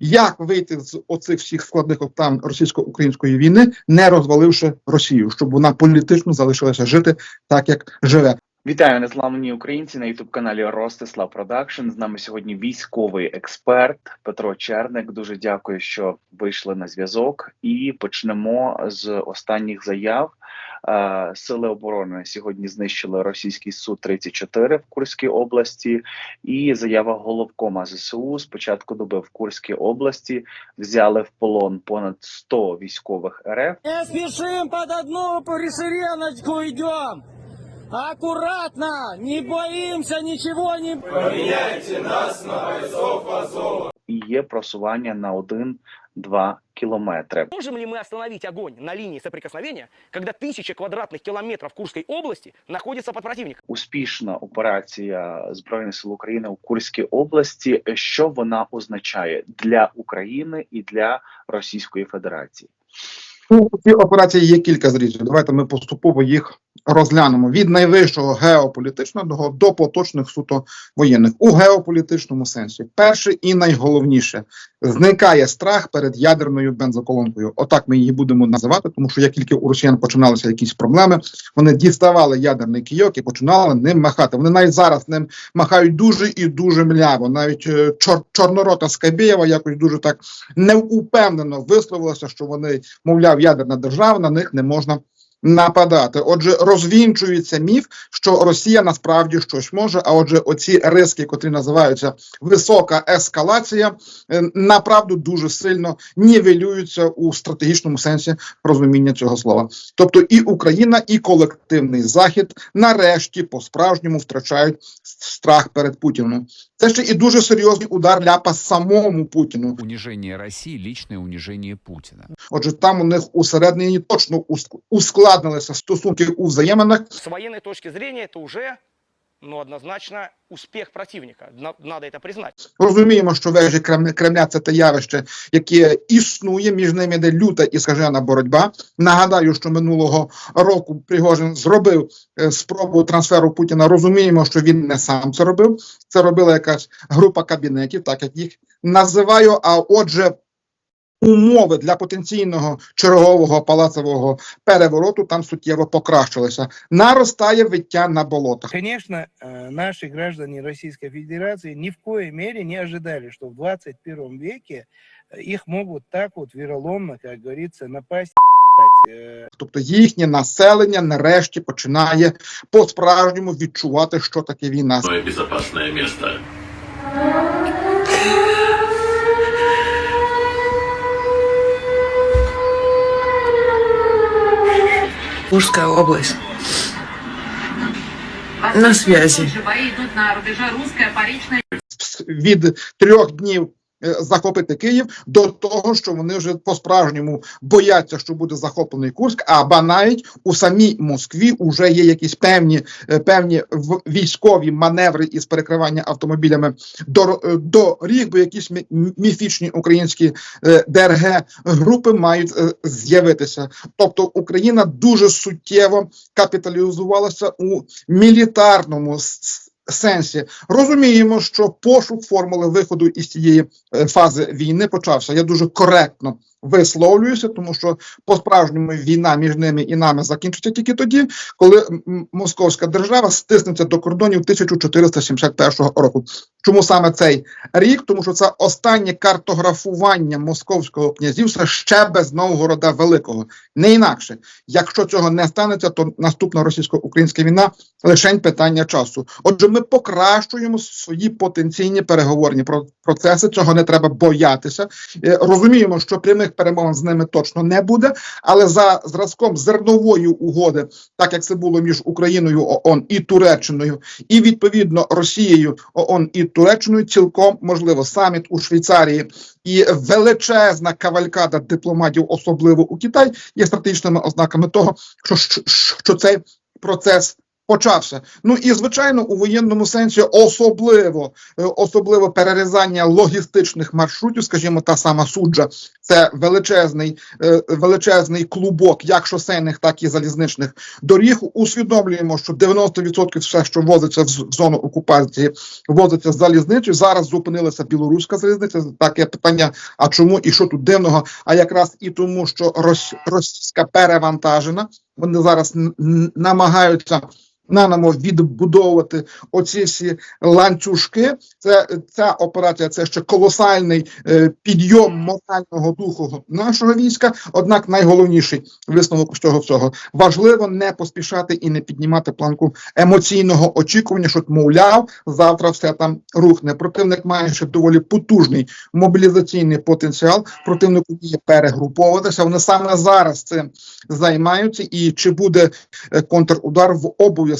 Як вийти з оцих всіх складних обставин російсько-української війни, не розваливши Росію, щоб вона політично залишилася жити так, як живе? Вітаю незламні українці на ютуб каналі Ростислав Продакшн. З нами сьогодні військовий експерт Петро Черник. Дуже дякую, що вийшли на зв'язок. І почнемо з останніх заяв. Е, Сили оборони сьогодні знищили російський су 34 в Курській області. І заява головкома ЗСУ з початку доби в Курській області взяли в полон понад 100 військових РФ. Не спешим под одну пересереночку идем. Аккуратно, не боимся, ничего не... і є просування на 1-2 кілометри. Можем ли мы остановить огонь на линии соприкосновения, когда тысячи квадратных километров Курской области находятся под противником? успішна операція збройних сил України у Курській області. Що вона означає для України і для Російської Федерації? У цій операції є кілька зрізів. Давайте ми поступово їх розглянемо від найвищого геополітичного до поточних суто воєнних у геополітичному сенсі. Перше і найголовніше зникає страх перед ядерною бензоколонкою. Отак ми її будемо називати, тому що як тільки у росіян починалися якісь проблеми, вони діставали ядерний кійок і починали ним махати. Вони навіть зараз ним махають дуже і дуже мляво. Навіть е, чор, чорнорота Скабєєва якось дуже так неупевнено висловилася, що вони, мовляв, ядерна держава, на них не можна. Нападати, отже, розвінчується міф, що Росія насправді щось може. А отже, оці риски, котрі називаються висока ескалація, е, направду дуже сильно нівелюються у стратегічному сенсі розуміння цього слова. Тобто, і Україна, і колективний захід нарешті по-справжньому втрачають страх перед Путіним. Це ще і дуже серйозний удар ляпа самому Путіну. Уніження Росії, лічне уніження Путіна. Отже, там у них усередині точно уск- ускладнилися стосунки у взаєминах. З воєнної точки зрення це уже, ну, однозначно успех противника. На- Надо это признать. Розуміємо, що вежі Кремля, це те явище, яке існує між ними йде люта і скажена боротьба. Нагадаю, що минулого року Пригожин зробив е, спробу трансферу Путіна. Розуміємо, що він не сам це робив. Це робила якась група кабінетів, так як їх називаю. А отже Умови для потенційного чергового палацового перевороту там суттєво покращилися. Наростає виття на болотах. Конечно, э, наши граждане Российской Федерации ни в коей мере не ожидали, что в 21 веке э, их могут так вот вероломно, как говорится, напасть. э, Тобто їхнє населення нарешті починає по-справжньому відчувати, що таке війна. Самое безопасное Курская область. На связи. Бои на рубеже русская, поречная від трьох днів захопити Київ до того, що вони вже по-справжньому бояться, що буде захоплений Курськ, або навіть у самій Москві вже є якісь певні е, певні військові маневри із перекривання автомобілями до доріг, бо якісь мі- міфічні українські е, ДРГ групи мають е, з'явитися. Тобто Україна дуже суттєво капіталізувалася у мілітарному сенсі. Розуміємо, що пошук формули виходу із цієї е, фази війни почався. Я дуже коректно висловлююся, тому що по-справжньому війна між ними і нами закінчиться тільки тоді, коли московська держава стиснеться до кордонів 1471 року. Чому саме цей рік? Тому що це останнє картографування московського князівства ще без Новгорода Великого. Не інакше, якщо цього не станеться, то наступна російсько-українська війна лише питання часу. Отже, ми покращуємо свої потенційні переговорні про- процеси. Цього не треба боятися. Е, Розуміємо, що прямих перемовин з ними точно не буде, але за зразком зернової угоди, так як це було між Україною ООН і Туреччиною, і відповідно Росією ООН і Туреччиною, цілком можливо саміт у Швейцарії. І величезна кавалькада дипломатів, особливо у Китай, є стратегічними ознаками того, що, що, що цей процес почався. Ну і звичайно, у воєнному сенсі особливо е, особливо перерізання логістичних маршрутів, скажімо, та сама суджа, це величезний е, величезний клубок, як шосейних, так і залізничних доріг. Усвідомлюємо, що 90% все, що возиться в зону окупації, возиться з залізницею. Зараз зупинилася білоруська залізниця. Таке питання: а чому і що тут дивного? А якраз і тому, що рос- російська перевантажена. Вони зараз намагаються наново відбудовувати оці всі ланцюжки. Це ця операція, це ще колосальний е, підйом морального духу нашого війська. Однак найголовніший висновок з цього всього важливо не поспішати і не піднімати планку емоційного очікування, що мовляв, завтра все там рухне. Противник має ще доволі потужний мобілізаційний потенціал. Противник вміє перегруповуватися. Вони саме зараз цим займаються. І чи буде е, контрудар в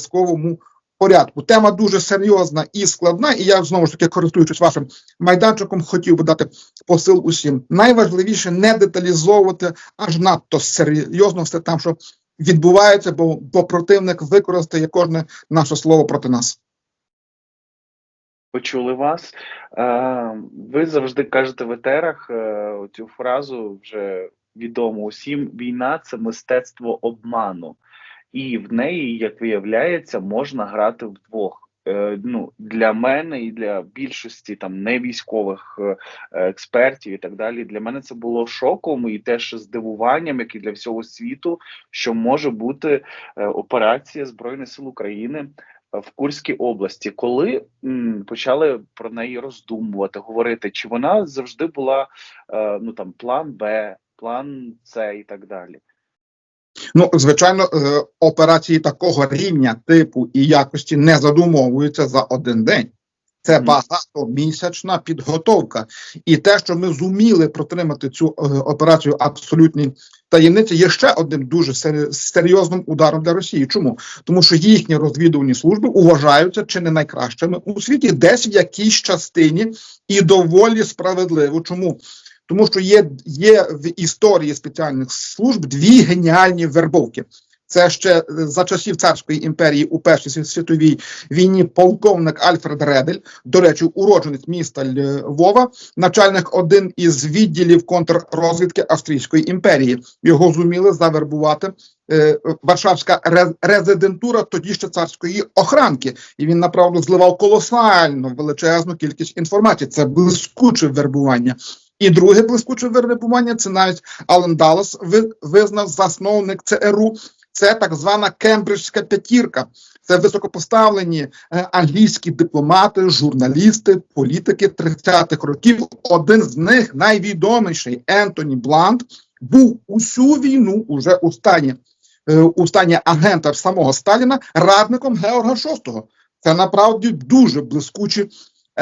обов'язковому порядку? Тема дуже серйозна і складна. І я знову ж таки користуючись вашим майданчиком, хотів би дати посил усім. Найважливіше не деталізовувати аж надто серйозно все там, що відбувається, бо, бо противник використає кожне наше слово проти нас. Почули вас. Е, Ви завжди кажете в етерах е, цю фразу вже відому усім: війна це мистецтво обману, і в неї, як виявляється, можна грати вдвох. Е, Ну, для мене і для більшості там невійськових е, експертів і так далі. Для мене це було шоком і теж здивуванням, як і для всього світу, що може бути е, операція Збройних сил України в Курській області, коли м, почали про неї роздумувати, говорити, чи вона завжди була ну там план Б, план С і так далі. Ну, звичайно, е, операції такого рівня, типу і якості не задумовуються за один день. Це багатомісячна підготовка. І те, що ми зуміли протримати цю е, операцію абсолютній таємниці, є ще одним дуже серйозним ударом для Росії. Чому? Тому що їхні розвідувальні служби вважаються чи не найкращими у світі, десь в якійсь частині і доволі справедливо. Чому? Тому що є, є в історії спеціальних служб дві геніальні вербовки. Це ще е, за часів царської імперії у Першій світовій війні полковник Альфред Редель, до речі, уродженець міста Львова, начальник один із відділів контррозвідки Австрійської імперії. Його зуміли завербувати е, Варшавська резидентура тоді ще царської охранки, і він направду зливав колосально величезну кількість інформації. Це блискуче вербування. І друге блискуче вербування це навіть Ален Даллас визнав засновник ЦРУ. Це так звана Кембриджська п'ятірка. Це високопоставлені е, англійські дипломати, журналісти, політики 30-х років. Один з них найвідоміший Ентоні Блант був усю війну уже у стані е, у стані агента самого Сталіна радником Георга VI. Це направді дуже блискучі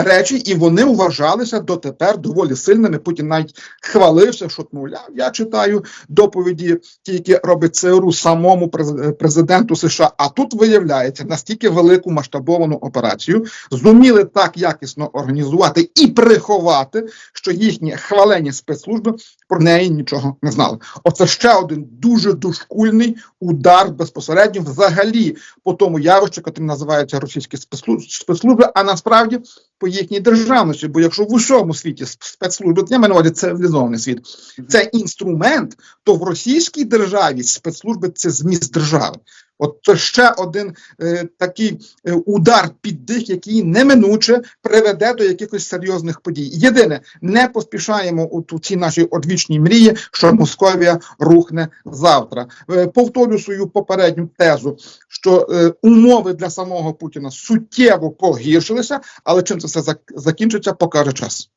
речі, і вони вважалися дотепер доволі сильними. Путін навіть хвалився, що мовляв, я читаю доповіді, ті, які робить ЦРУ самому през- президенту США. А тут виявляється настільки велику масштабовану операцію зуміли так якісно організувати і приховати, що їхні хвалені спецслужби про неї нічого не знали. Оце ще один дуже дошкульний удар безпосередньо взагалі по тому явищу, яке називається російські спецслу- спецслужби, а насправді по їхній державності. Бо якщо в усьому світі спецслужби, я маю на увазі цивілізований світ, це інструмент, то в російській державі спецслужби це зміст держави. От це ще один е, такий е, удар під дих, який неминуче приведе до якихось серйозних подій. Єдине, не поспішаємо у цій нашій одвічній мрії, що Московія рухне завтра. Е, повторю свою попередню тезу, що е, умови для самого Путіна суттєво погіршилися, але чим це все зак- закінчиться, покаже час.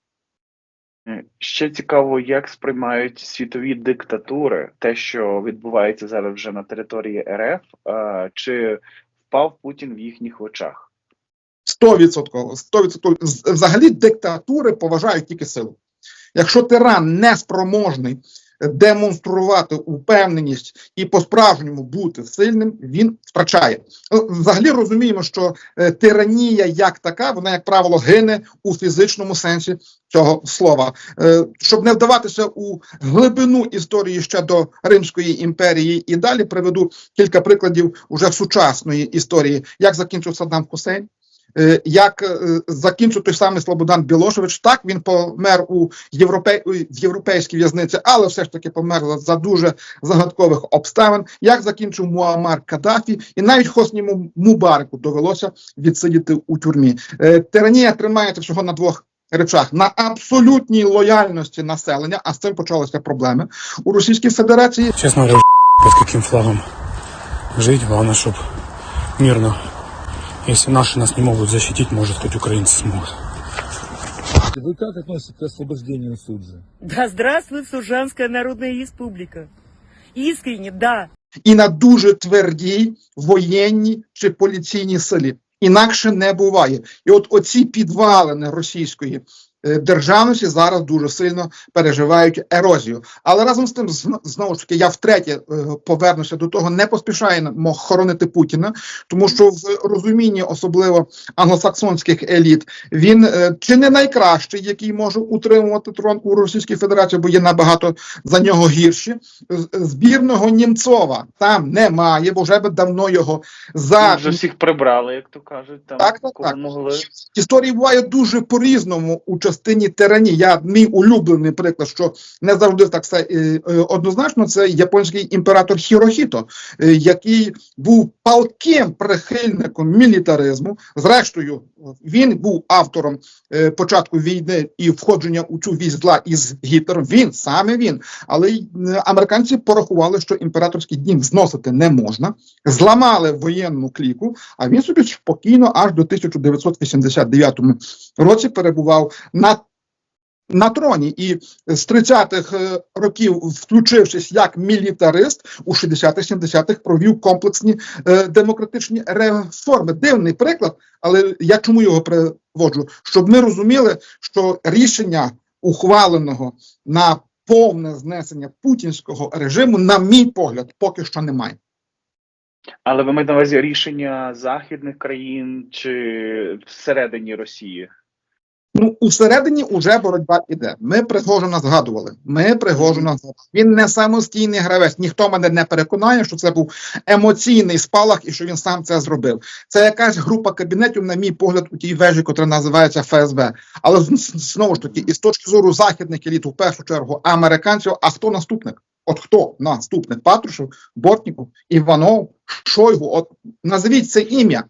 Ще цікаво, як сприймають світові диктатури те, що відбувається зараз вже на території РФ, чи впав Путін в їхніх очах? Стовідсотково, стовідсотково. Взагалі диктатури поважають тільки силу. Якщо тиран не спроможний демонструвати упевненість і по-справжньому бути сильним, він втрачає. Ну, Взагалі розуміємо, що е, тиранія як така, вона, як правило, гине у фізичному сенсі цього слова. Е, щоб не вдаватися у глибину історії ще до Римської імперії, і далі приведу кілька прикладів уже сучасної історії, як закінчив Саддам Хусейн. Е, Як е, закінчив той самий Слободан Білошевич, так він помер у європей... в європейській в'язниці, але все ж таки помер за- дуже загадкових обставин. Як закінчив Муаммар Каддафі, і навіть Хосні Му- Мубареку довелося відсидіти у тюрмі. Е, Тиранія тримається всього на двох речах: на абсолютній лояльності населення, а з цим почалися проблеми у Російській Федерації. Честно говоря, под каким флагом жить, главное, чтобы мирно. Если наши нас не могут защитить, может, хоть украинцы смогут. Вы как относитесь к освобождению Суджи? Да здравствует Суржанская Народная Республика. Искренне, да. і на дуже твердій воєнній чи поліційній силі. Інакше не буває. І от оці підвалини російської державності зараз дуже сильно переживають ерозію. Але разом з тим, знову ж таки, я втретє е, повернуся до того, не поспішаємо хоронити Путіна, тому що в розумінні, особливо англосаксонських еліт, він е, чи не найкращий, який може утримувати трон у Російській Федерації, бо є набагато за нього гірші. Збірного Німцова там немає, бо вже би давно його за Вже всіх прибрали, як то кажуть, там Так, так, так. могли. історії буває дуже по-різному у частині тиранії. Я мій улюблений приклад, що не завжди так все е, е, однозначно. Це японський імператор Хірохіто, е, який був палким прихильником мілітаризму. Зрештою, він був автором початку війни і входження у цю вісь зла із Гітлером. Він саме він. Але американці порахували, що імператорський дім зносити не можна, зламали воєнну кліку. А він собі спокійно аж до 1989 році перебував на, на троні. І з 30-х е, років, включившись як мілітарист, у 60-х-70-х провів комплексні е, демократичні реформи. Дивний приклад, але я чому його приводжу? Щоб ми розуміли, що рішення ухваленого на повне знесення путінського режиму, на мій погляд, поки що немає. Але ви маєте на увазі рішення західних країн чи всередині Росії? Ну, усередині уже боротьба іде. Ми Пригожина згадували. Ми Пригожина згадували. Він не самостійний гравець. Ніхто мене не переконає, що це був емоційний спалах і що він сам це зробив. Це якась група кабінетів, на мій погляд, у тій вежі, котра називається ФСБ. Але знову ж таки, із точки зору західних еліт, в першу чергу, американців. А хто наступник? От хто наступник? Патрушев, Бортніков, Іванов, Шойгу. От назвіть це ім'я.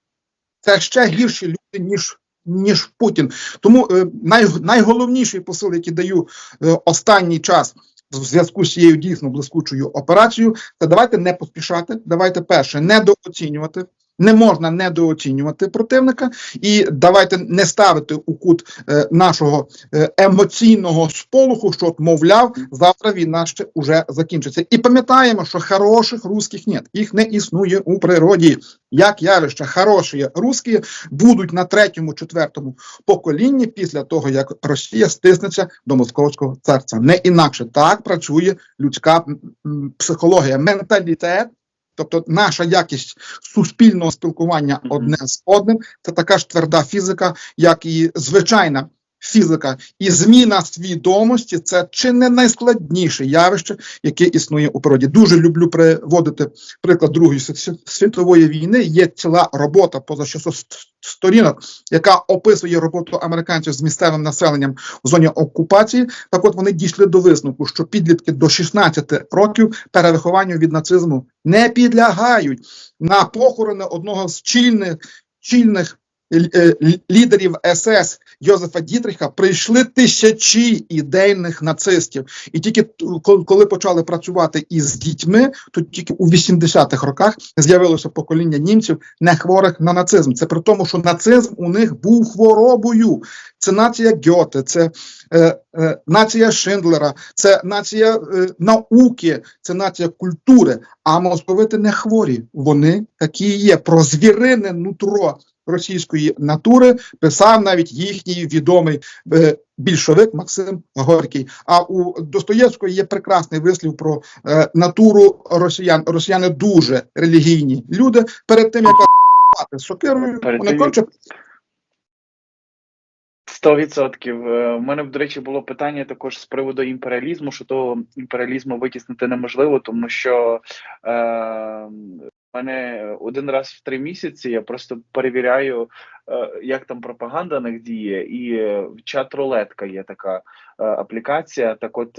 Це ще гірші люди, ніж. Ніж Путін, тому е, най, найголовніший посил, який даю е, останній час в зв'язку з цією дійсно блискучою операцією, це давайте не поспішати. Давайте перше недооцінювати. Не можна недооцінювати противника, і давайте не ставити у кут е, нашого е, емоційного сполоху, що, мовляв, завтра війна ще уже закінчиться. І пам'ятаємо, що хороших русських нет, їх не існує у природі. Як явище, хороші русські будуть на третьому, четвертому поколінні після того, як Росія стиснеться до московського царця. Не інакше так працює людська психологія, менталітет. Тобто наша якість суспільного спілкування одне з одним це така ж тверда фізика, як і звичайна фізика. І зміна свідомості це чи не найскладніше явище, яке існує у природі. Дуже люблю приводити приклад Другої світової війни. Є ціла робота поза 600 сторінок, яка описує роботу американців з місцевим населенням в зоні окупації. Так от вони дійшли до висновку, що підлітки до 16 років перевихованню від нацизму не підлягають на похорони одного з чільних чільних е, л- лідерів СС Йозефа Дітріха прийшли тисячі ідейних нацистів, і тільки коли почали працювати із дітьми, то тільки у 80-х роках з'явилося покоління німців, не хворих на нацизм. Це при тому, що нацизм у них був хворобою. Це нація Гьоте, це е, е, нація Шиндлера, це нація е, науки, це нація культури. А московити не хворі. Вони такі є. Про звірине нутро російської натури писав навіть їхній відомий е, більшовик Максим Горький. А у Достоєвського є прекрасний вислів про е, натуру росіян. Росіяни дуже релігійні люди. Перед тим як з сокирою, вони конче Сто відсотків. Е, У мене, до речі, було питання також з приводу імперіалізму, що того імперіалізму витіснити неможливо, тому що е, мене один раз в три місяці я просто перевіряю, е, як там пропаганда них діє, і е, чат рулетка є така е, аплікація. Так, от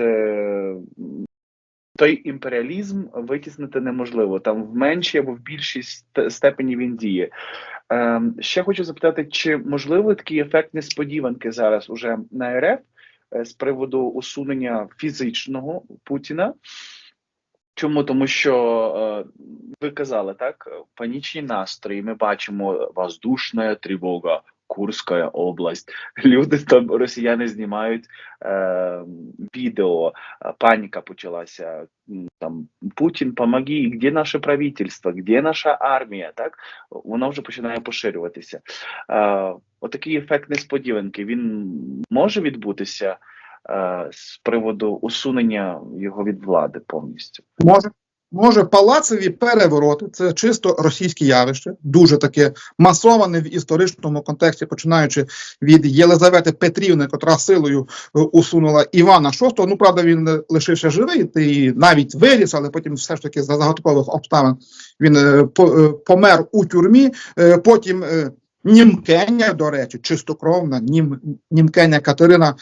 той імперіалізм витіснити неможливо. Там в меншій або в більшій степені він діє. Ще хочу запитати, чи можливо такий ефект несподіванки зараз уже на РФ з приводу усунення фізичного Путіна? Чому? Тому що е, ви казали так, панічні настрої. Ми бачимо воздушна тривога, Курська область. Люди там росіяни знімають е, відео, паніка почалася. Там Путін, помоги, де наше правительство, де наша армія? Так воно вже починає поширюватися. Е, отакий ефект несподіванки він може відбутися з приводу усунення його від влади повністю. Може, може, палацеві перевороти це чисто російське явище, дуже таке масоване в історичному контексті, починаючи від Єлизавети Петрівни, котра силою е, усунула Івана VI. Ну, правда, він е, лишився живий, і навіть виріс, але потім все ж таки за загадкових обставин він е, по- е, помер у тюрмі. Е, Потім е, Німкеня, до речі, чистокровна нім, Німкеня Катерина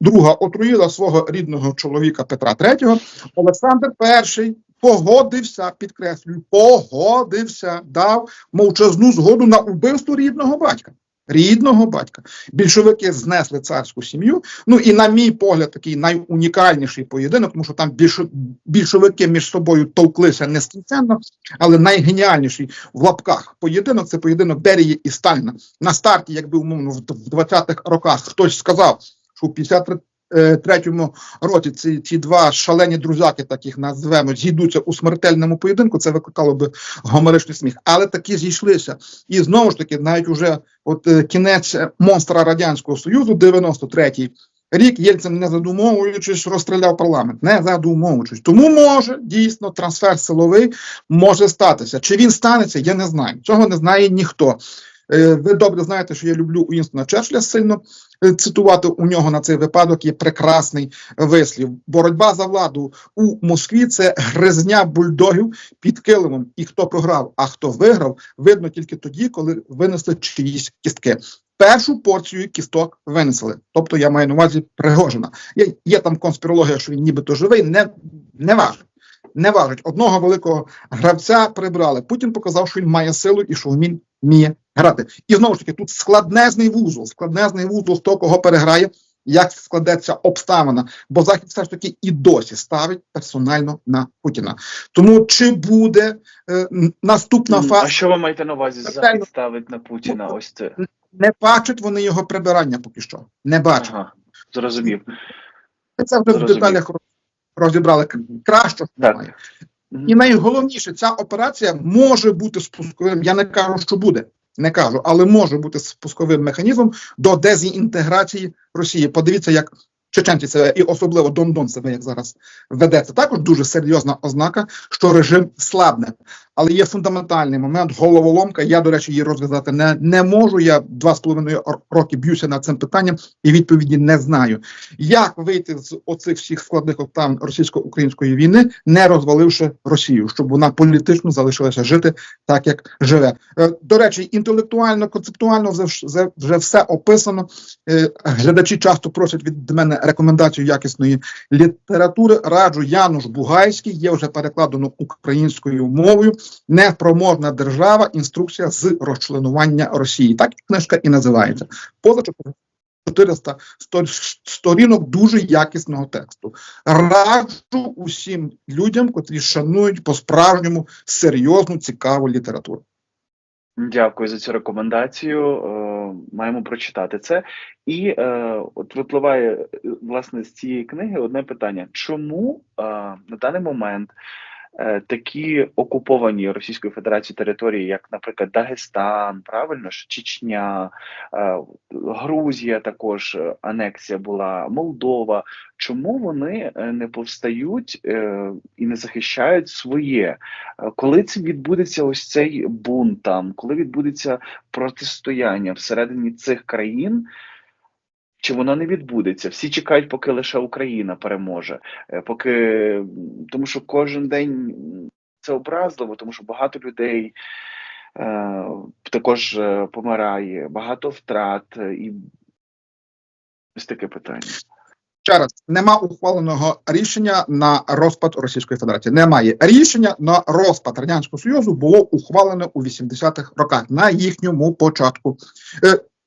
II отруїла свого рідного чоловіка Петра III. Олександр І погодився, підкреслюю, погодився, дав мовчазну згоду на убивство рідного батька. Рідного батька. Більшовики знесли царську сім'ю. Ну і, на мій погляд, такий найунікальніший поєдинок, тому що там більш, більшовики між собою товклися нескінченно, але найгеніальніший в лапках поєдинок це поєдинок Берії і Сталіна. На старті, якби умовно, в 20-х роках хтось сказав, що в 53 е, третьому році ці, ці два шалені друзяки, таких назвемо, зійдуться у смертельному поєдинку, це викликало би гомеричний сміх. Але такі зійшлися. І знову ж таки, навіть уже от е, кінець е, монстра Радянського Союзу, 93-й рік, Єльцин, не задумовуючись, розстріляв парламент, не задумовуючись. Тому може дійсно трансфер силовий може статися. Чи він станеться, я не знаю. Цього не знає ніхто. Е, Ви добре знаєте, що я люблю Уінстона Черчилля сильно е, цитувати у нього на цей випадок є прекрасний вислів. Боротьба за владу у Москві це гризня бульдогів під килимом. І хто програв, а хто виграв, видно тільки тоді, коли винесли чиїсь кістки. Першу порцію кісток винесли. Тобто я маю на увазі Пригожина. Є, є там конспірологія, що він нібито живий, не, не важить. Не важить. Одного великого гравця прибрали. Путін показав, що він має силу і що він вміє грати. І знову ж таки, тут складнезний вузол, складнезний вузол того, кого переграє, як складеться обставина. Бо Захід все ж таки і досі ставить персонально на Путіна. Тому чи буде е, наступна фаза? А що ви маєте на увазі? Захід ставить на Путіна? Ось це. Не бачать вони його прибирання поки що. Не бачать. Ага, зрозумів. Це вже в деталях розібрали краще. Так. І найголовніше, ця операція може бути спусковим. Я не кажу, що буде, не кажу, але може бути спусковим механізмом до дезінтеграції Росії. Подивіться, як чеченці себе і особливо Дондон себе як зараз ведеться. Також дуже серйозна ознака, що режим слабне. Але є фундаментальний момент, головоломка. Я, до речі, її розв'язати не, не можу. Я два з половиною роки б'юся над цим питанням і відповіді не знаю. Як вийти з оцих всіх складних обставин російсько-української війни, не розваливши Росію, щоб вона політично залишилася жити так, як живе. Е, До речі, інтелектуально, концептуально вже, вже, все описано. Е, Глядачі часто просять від мене рекомендацію якісної літератури. Раджу Януш Бугайський, є вже перекладено українською мовою. Непроможна держава. Інструкція з розчленування Росії. Так книжка і називається. Поза 400 сторінок дуже якісного тексту. Раджу усім людям, котрі шанують по-справжньому серйозну, цікаву літературу. Дякую за цю рекомендацію. Е, Маємо прочитати це. І е, от випливає е, власне з цієї книги одне питання: чому на даний момент такі окуповані Російською Федерацією території, як, наприклад, Дагестан, правильно ж, Чечня, е, Грузія також е, анексія була, Молдова. Чому вони е, не повстають е, і не захищають своє? Е, Коли це відбудеться ось цей бунт там, коли відбудеться протистояння всередині цих країн? Чи воно не відбудеться? Всі чекають, поки лише Україна переможе, Е, поки тому, що кожен день це образливо, тому що багато людей е, також е, помирає, багато втрат і ось таке питання. Ще раз, нема ухваленого рішення на розпад Російської Федерації. Немає рішення на розпад Радянського Союзу було ухвалене у 80-х роках на їхньому початку.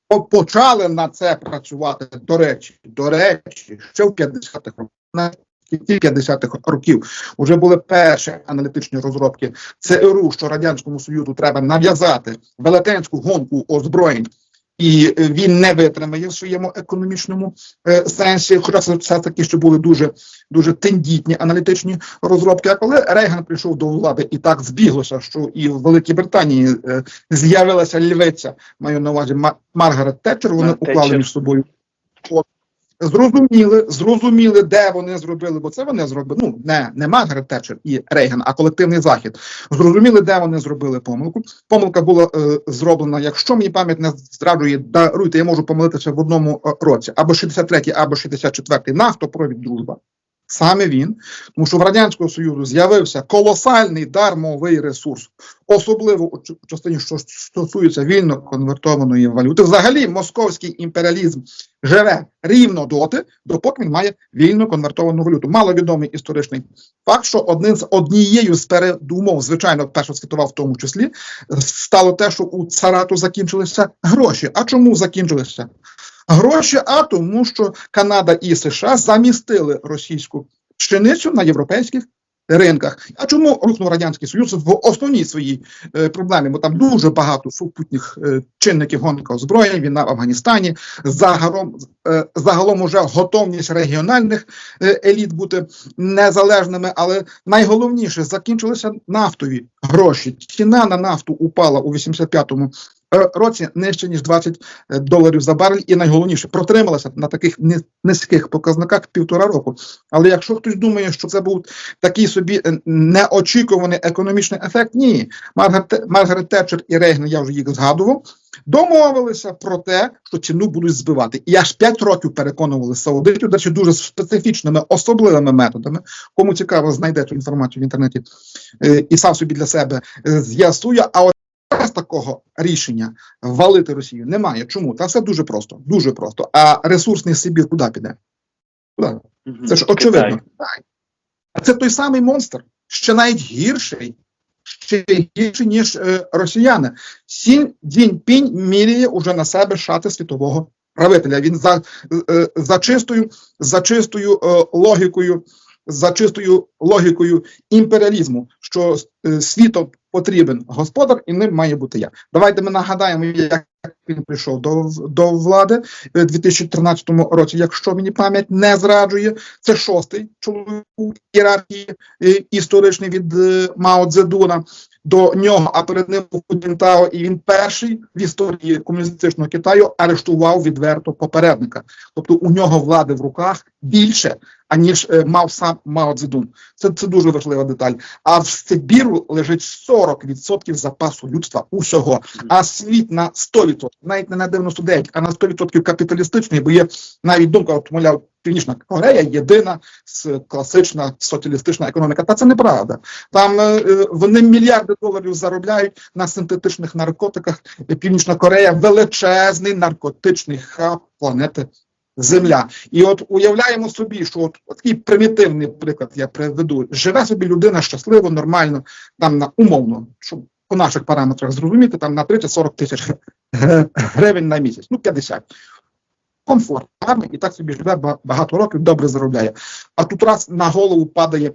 По- почали на це працювати, до речі, до речі, ще в 50-х роках. Кінці 50-х років вже були перші аналітичні розробки ЦРУ, що Радянському Союзу треба нав'язати велетенську гонку озброєнь, і е, він не витримає в своєму економічному е, сенсі, хоча це все таки ще були дуже дуже тендітні аналітичні розробки. А коли Рейган прийшов до влади, і так збіглося, що і в Великій Британії е, з'явилася львиця, маю на увазі Ма- Маргарет Тетчер, вони уклали між собою. Зрозуміли, зрозуміли, де вони зробили, бо це вони зробили. Ну не, не Маргарет Тетчер і Рейган, а колективний захід. Зрозуміли, де вони зробили помилку. Помилка була е, зроблена. Якщо мені пам'ять не зраджує, даруйте, я можу помилитися в одному е, році, або 63-й, або 64-й нафтопровід дружба. Саме він, тому що в радянського союзу з'явився колосальний дармовий ресурс, особливо у частині, що стосується вільно конвертованої валюти. Взагалі, московський імперіалізм живе рівно доти, допоки він має вільно конвертовану валюту. Маловідомий історичний факт, що одним з однією з передумов, звичайно, Перша світова в тому числі, стало те, що у царату закінчилися гроші. А чому закінчилися? Гроші, а тому, що Канада і США замістили російську пшеницю на європейських ринках. А чому рухнув радянський союз в основній своїй е, проблемі? Бо там дуже багато супутніх е, чинників гонка озброєнь, війна в Афганістані, загалом е, загалом уже готовність регіональних е, еліт бути незалежними. Але найголовніше закінчилися нафтові гроші. Ціна на нафту упала у 85-му е, році нижче ніж 20 доларів за барель, і найголовніше протрималася на таких низьких показниках півтора року. Але якщо хтось думає, що це був такий собі е, неочікуваний економічний ефект, ні. Маргарет, Маргарет Тетчер і Рейган, я вже їх згадував, домовилися про те, що ціну будуть збивати. І аж 5 років переконували саудитів, до речі, дуже специфічними, особливими методами. Кому цікаво, знайде цю інформацію в інтернеті е, і сам собі для себе е, з'ясує. А такого рішення валити Росію немає. Чому? Та все дуже просто, дуже просто. А ресурсний Сибір куди піде? Куди? Це ж очевидно. А це той самий монстр, ще навіть гірший, ще гірший, ніж е, росіяни. Сін Цзіньпінь міряє уже на себе шати світового правителя. Він за, е, за чистою, за чистою е, логікою, за чистою логікою імперіалізму, що е, світом потрібен господар, і ним має бути я. Давайте ми нагадаємо, як він прийшов до, до влади у 2013 році, якщо мені пам'ять не зраджує. Це шостий чоловік ієрархії е, історичний від е, Мао Цзедуна. До нього, а перед ним Ху і він перший в історії комуністичного Китаю арештував відверто попередника. Тобто у нього влади в руках більше, аніж е, мав сам Мао Цзедун. Це, це дуже важлива деталь. А в Сибіру лежить 40% запасу людства усього, а світ на 100%, навіть не на 99%, а на 100% капіталістичний, бо є навіть думка, от мовляв, Північна Корея єдина класична соціалістична економіка. Та це неправда. Там е, вони мільярди доларів заробляють на синтетичних наркотиках. Північна Корея величезний наркотичний хаб планети Земля. І от уявляємо собі, що от, от такий примітивний приклад я приведу. Живе собі людина щасливо, нормально, там на умовно, щоб по наших параметрах зрозуміти, там на 30-40 тисяч гривень на місяць, ну 50. Комфорт, гарний, і так собі живе багато років, добре заробляє. А тут раз на голову падає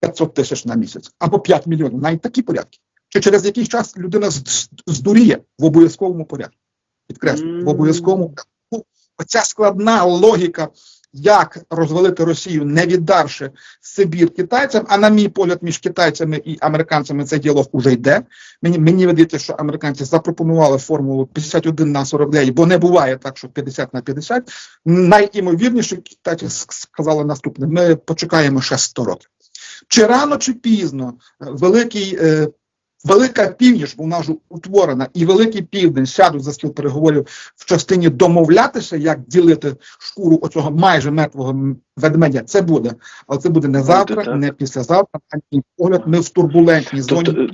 500 тисяч на місяць або 5 мільйонів, навіть такі порядки. Чи через якийсь час людина здуріє в обов'язковому порядку? Підкреслю, в обов'язковому порядку. Оця складна логіка як розвалити Росію, не віддавши Сибір китайцям. А на мій погляд, між китайцями і американцями цей діалог уже йде. Мені мені видається, що американці запропонували формулу 51 на 49, бо не буває так, що 50 на 50. Найімовірніше китайці сказали наступне: ми почекаємо ще 100 років. Чи рано, чи пізно е, великий. е, Велика північ, бо вона вже утворена, і великий південь сядуть за стіл переговорів в частині домовлятися, як ділити шкуру оцього майже мертвого ведмедя. Це буде, але це буде не завтра, так. не післязавтра. На мій погляд, ми в турбулентній зоні. Тобто,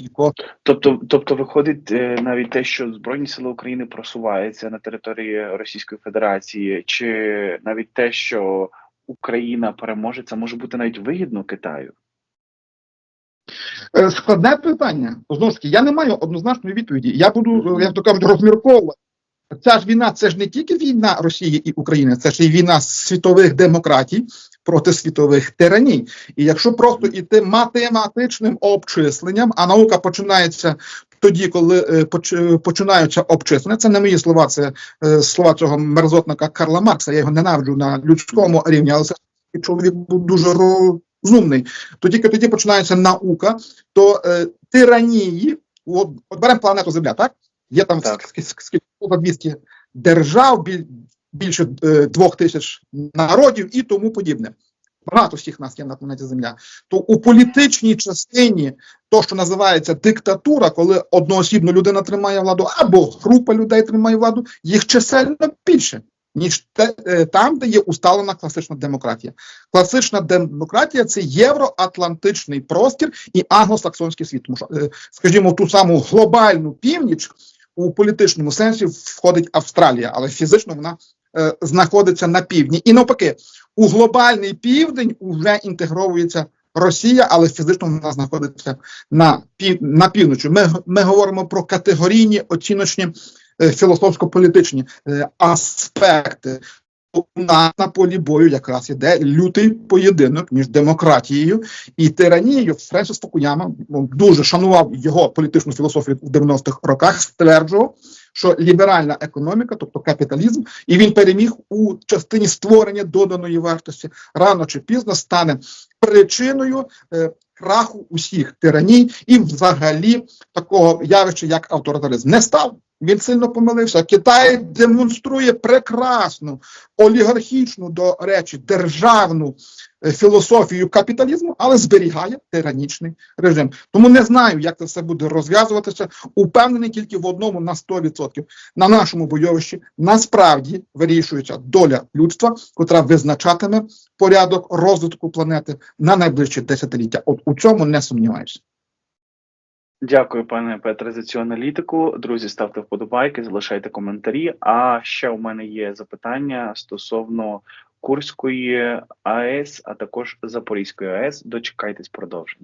Тобто, тобто виходить е, навіть те, що Збройні Сили України просуваються на території Російської Федерації, чи навіть те, що Україна переможе, це може бути навіть вигідно Китаю. Е, Складне питання. Знову ж таки, я не маю однозначної відповіді. Я буду, е, як то кажуть, розмірковувати. Ця ж війна це ж не тільки війна Росії і України, це ж і війна світових демократій проти світових тираній. І якщо просто іти математичним обчисленням, а наука починається тоді, коли е, поч- починаються обчислення, це не мої слова, це слова цього мерзотника Карла Маркса. Я його ненавиджу на людському рівні, але це чоловік був дуже розумний. То тільки тоді починається наука, то е, тиранії, от, от беремо планету Земля, так? Є там скільки 200 держав, біль, більше е, двох тисяч народів і тому подібне. Багато всіх нас є на планеті Земля. То у політичній частині, то, що називається диктатура, коли одноосібно людина тримає владу, або група людей тримає владу, їх чисельно більше, ніж те, е, там, де є усталена класична демократія. Класична демократія це євроатлантичний простір і англосаксонський світ. Тому що, е, скажімо, ту саму глобальну північ у політичному сенсі входить Австралія, але фізично вона е, знаходиться на півдні. І навпаки, у глобальний південь вже інтегровується Росія, але фізично вона знаходиться на пів на півночі. Ми, ми говоримо про категорійні оціночні філософсько-політичні е, аспекти. У нас на полі бою якраз іде лютий поєдинок між демократією і тиранією. Френсіс Фукуяма ну, дуже шанував його політичну філософію в 90-х роках, стверджував, що ліберальна економіка, тобто капіталізм, і він переміг у частині створення доданої вартості, рано чи пізно стане причиною е, краху усіх тираній і взагалі такого явища, як авторитаризм. Не став. Він сильно помилився. Китай демонструє прекрасну олігархічну, до речі, державну е, філософію капіталізму, але зберігає тиранічний режим. Тому не знаю, як це все буде розв'язуватися. Упевнений тільки в одному на 100%. На нашому бойовищі насправді вирішується доля людства, котра визначатиме порядок розвитку планети на найближчі десятиліття. От у цьому не сумніваюся. Дякую, пане Петре, за цю аналітику. Друзі, ставте вподобайки, залишайте коментарі. А ще у мене є запитання стосовно Курської АЕС, а також Запорізької АЕС. Дочекайтесь продовження.